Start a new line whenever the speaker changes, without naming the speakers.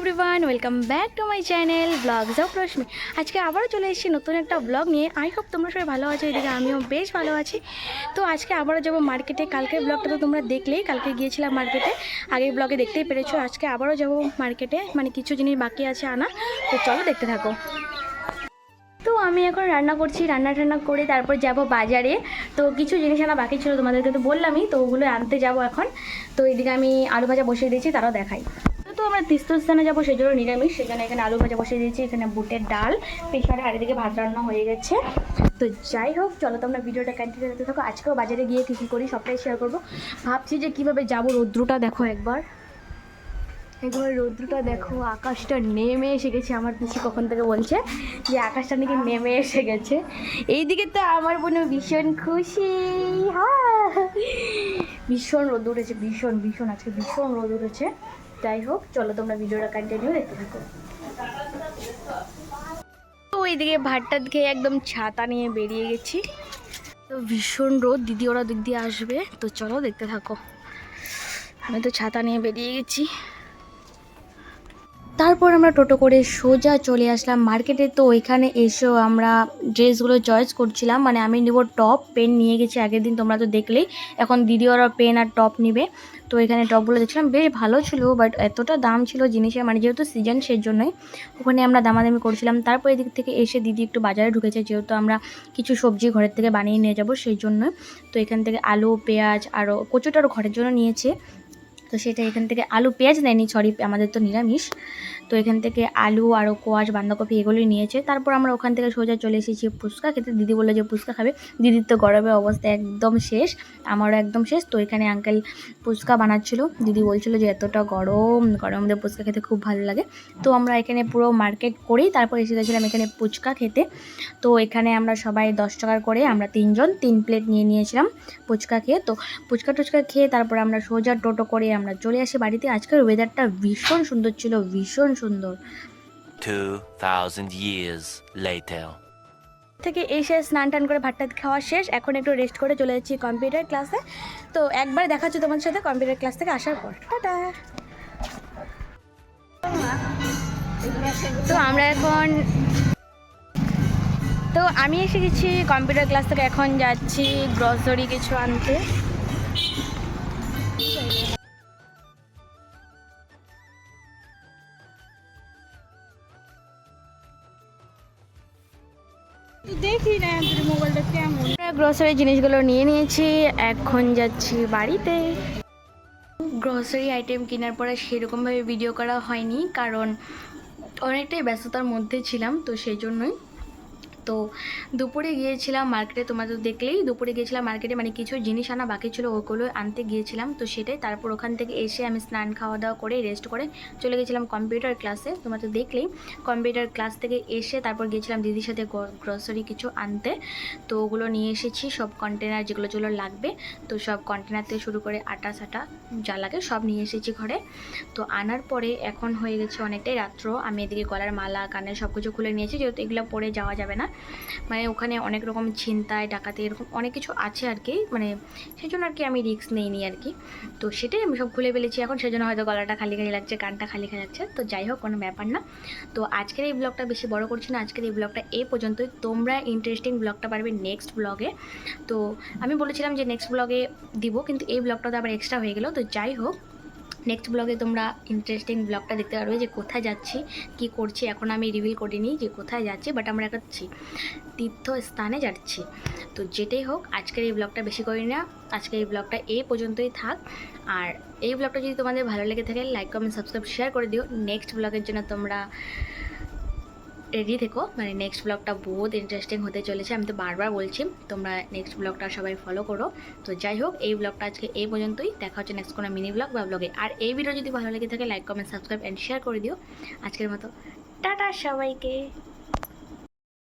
Everyone welcome back to my channel vlogs of Rashmi আজকে আবারও চলে এসেছি নতুন একটা ব্লগ নিয়ে। আই হোপ তোমরা সবাই ভালো আছো, এদিকে আমিও বেশ ভালো আছি। তো আজকে আবারও যাব মার্কেটে কালকের ব্লগটা তো তোমরা দেখলেই, কালকে গিয়েছিলাম মার্কেটে আগের ব্লগে দেখতেই পেরেছ, আজকে আবারও যাব মার্কেটে মানে কিছু জিনিস বাকি আছে আনা। তো চলো দেখতে থাকো। তো আমি এখন রান্না করছি, রান্না টান্না করে তারপর যাব বাজারে। তো কিছু জিনিস আনা বাকি ছিল তোমাদেরকে তো বললামই, তো ওগুলো আনতে যাব এখন। তো এদিকে আমি আলু ভাজা বসিয়ে দিয়েছি, তারাও দেখাই। তো আমরা তীর্থস্থানে যাব সেই জন্য নিরামিষ সেখানে এখানে আলু ভাজা বসিয়ে দিয়েছি, এখানে বুটের ডাল পেছনে আর এদিকে ভাত রান্না হয়ে গেছে। তো যাই হোক, চলো তোমরা ভিডিওটা কন্টিনিউ করতে থাকো। আজকেও বাজারে গিয়ে কী কী করি সবটাই শেয়ার করব। ভাবছি যে কীভাবে যাব রৌদ্রটা দেখো একবার। একবার রৌদ্রটা দেখো, আকাশটা নেমে এসে গেছে, আমার পিসি কখন থেকে বলছে যে আকাশটা নাকি নেমে এসে গেছে। এইদিকে তো আমার বোন ভীষণ খুশি। হ্যাঁ ভীষণ রোদ উঠেছে, ভীষণ ভীষণ, আজকে ভীষণ রোদ উঠেছে। যাই হোক, চলো তোমরা ভিডিওটা কন্টিনিউ দেখতে থাকো। তো ওইদিকে ভাতটাত খেয়ে একদম ছাতা নিয়ে বেরিয়ে গেছি। তো ভীষণ রোদ, দিদি ওরা দিক দিয়ে আসবে, তো চলো দেখতে থাকো। আমি তো ছাতা নিয়ে বেরিয়ে গেছি। তারপর আমরা টোটো করে সোজা চলে আসলাম মার্কেটে। তো ওইখানে এসেও আমরা ড্রেসগুলো চয়েস করছিলাম। মানে আমি নেব টপ, পেন নিয়ে গেছি আগের দিন, তোমরা তো দেখলেই। এখন দিদি ওরা পেন আর টপ নিবে। তো এখানে টপগুলো দেখছিলাম, বেশ ভালো ছিল বাট এতটা দাম ছিল জিনিসের মানে যেহেতু সিজন সেই জন্যই ওখানে আমরা দামাদামি করছিলাম। তারপর এদিক থেকে এসে দিদি একটু বাজারে ঢুকেছে, যেহেতু আমরা কিছু সবজি ঘরের থেকে বানিয়ে নিয়ে যাব সেই জন্য তো এখান থেকে আলু, পেঁয়াজ আরও কচুটারও ঘরের জন্য নিয়েছে। তো সেটা এখান থেকে আলু, পেঁয়াজ নেয়নি সরি আমাদের তো নিরামিষ। তো এখান থেকে আলু আরও কোয়াশ, বাঁধাকপি এগুলোই নিয়েছে। তারপর আমরা ওখান থেকে সোজা চলে এসেছি ফুচকা খেতে। দিদি বলল যে ফুচকা খাবে। দিদির তো গরমের অবস্থা একদম শেষ, আমারও একদম শেষ। তো এখানে আঙ্কেল ফুচকা বানাচ্ছিল। দিদি বলছিল যে এতটা গরম, গরমের মধ্যে ফুচকা খেতে খুব ভালো লাগে। তো আমরা এখানে পুরো মার্কেট করেই তারপর এসে গেছিলাম এখানে ফুচকা খেতে। তো এখানে আমরা সবাই দশ টাকার করে আমরা তিনজন তিন প্লেট নিয়ে নিয়েছিলাম ফুচকা খেয়ে। তো ফুচকা টুচকা খেয়ে তারপর আমরা সোজা টোটো করে আমরা চলে আসি বাড়িতে। আজকের ওয়েদারটা ভীষণ সুন্দর ছিল ভীষণ সুন্দর।
2,000 years later.
থেকে এসে স্নান টান করে ভাত টাত খাওয়া শেষ। এখন একটু রেস্ট করে চলে যাচ্ছি কম্পিউটার ক্লাসে তো একবার দেখা হচ্ছে তোমাদের সাথে কম্পিউটার ক্লাস থেকে আসার পর। টাটা। তো আমরা এখন তো আমি এসে গেছি কম্পিউটার ক্লাস থেকে। এখন যাচ্ছি গ্রসারি কিছু আনতে।
দেখি না মোবাইলটা কেমন।
গ্রসারি জিনিসগুলো নিয়ে নিয়েছি, এখন যাচ্ছি বাড়িতে। গ্রসারি আইটেম কেনার পরে সেরকমভাবে ভিডিও করা হয়নি, কারণ অনেকটাই ব্যস্ততার মধ্যে ছিলাম, তো সেই জন্যই তো দুপুরে গিয়েছিলাম মার্কেটে তোমরা তো দেখলেই দুপুরে গিয়েছিলাম মার্কেটে মানে কিছু জিনিস আনা বাকি ছিল, ওগুলো আনতে গিয়েছিলাম। তো সেটাই তারপর ওখান থেকে এসে আমি স্নান খাওয়া দাওয়া করে রেস্ট করে চলে গেছিলাম কম্পিউটার ক্লাসে তোমরা তো দেখলেই কম্পিউটার ক্লাস থেকে এসে তারপর গিয়েছিলাম দিদির সাথে গ্রসারি কিছু আনতে। তো ওগুলো নিয়ে এসেছি, সব কন্টেনার যেগুলো যেগুলো লাগবে, তো সব কন্টেনার থেকে শুরু করে আটা সাটা যা লাগে সব নিয়ে এসেছি ঘরে। তো আনার পরে এখন হয়ে গেছে অনেকটাই রাত্র, আমি এদিকে গলার মালা, কানের সব কিছু খুলে নিয়েছি, যেহেতু এগুলো পরে যাওয়া যাবে না। মানে ওখানে অনেক রকম ছিনতাই, ডাকাতি এরকম অনেক কিছু আছে আর কি মানে সেই জন্য আর কি আমি রিস্ক নেইনি আর কি তো সেটাই আমি সব খুলে ফেলেছি এখন সেই জন্য হয়তো গলাটা খালি খালি লাগছে, কানটা খালি খালি লাগছে। তো যাই হোক, কোনো ব্যাপার না। তো আজকের এই ব্লগটা বেশি বড় করছি না। আজকের এই ব্লগটা এ পর্যন্তই। তোমরা ইন্টারেস্টিং ব্লগটা পারবে নেক্সট ব্লগে তো আমি বলেছিলাম যে নেক্সট ব্লগে দিব, কিন্তু এই ব্লগটা তো আবার এক্সট্রা হয়ে গেলো। তো যাই হোক নেক্সট ব্লগে তোমরা ইন্টারেস্টিং ব্লগটা দেখতে পারবে যে কোথায় যাচ্ছি, কি করছি। এখন আমি রিভিল করিনি যে কোথায় যাচ্ছি বাট আমরা যাচ্ছি তীর্থস্থানে যাচ্ছি। তো যেটাই হোক, আজকের এই ব্লগটা বেশি করি না। আজকে এই ব্লগটা এই পর্যন্তই থাক। আর এই ব্লগটা যদি তোমাদের ভালো লেগে থাকে লাইক কমেন্ট সাবস্ক্রাইব শেয়ার করে দিও। নেক্সট ব্লগের জন্য তোমরা রেডি থেকো। মানে নেক্সট ব্লগটা বহুত ইন্টারেস্টিং হতে চলেছে, আমি তো বারবার বলছি, তোমরা নেক্সট ব্লগটা সবাই ফলো করো। তো যাই হোক, এই ব্লগটা আজকে এই পর্যন্তই, দেখা হচ্ছে নেক্সট কোনো মিনি ব্লগ বা ব্লগে আর এই ভিডিও যদি ভালো লেগে থাকে like comment subscribe and share করে দিও। আজকের মতো, টাটা সবাইকে।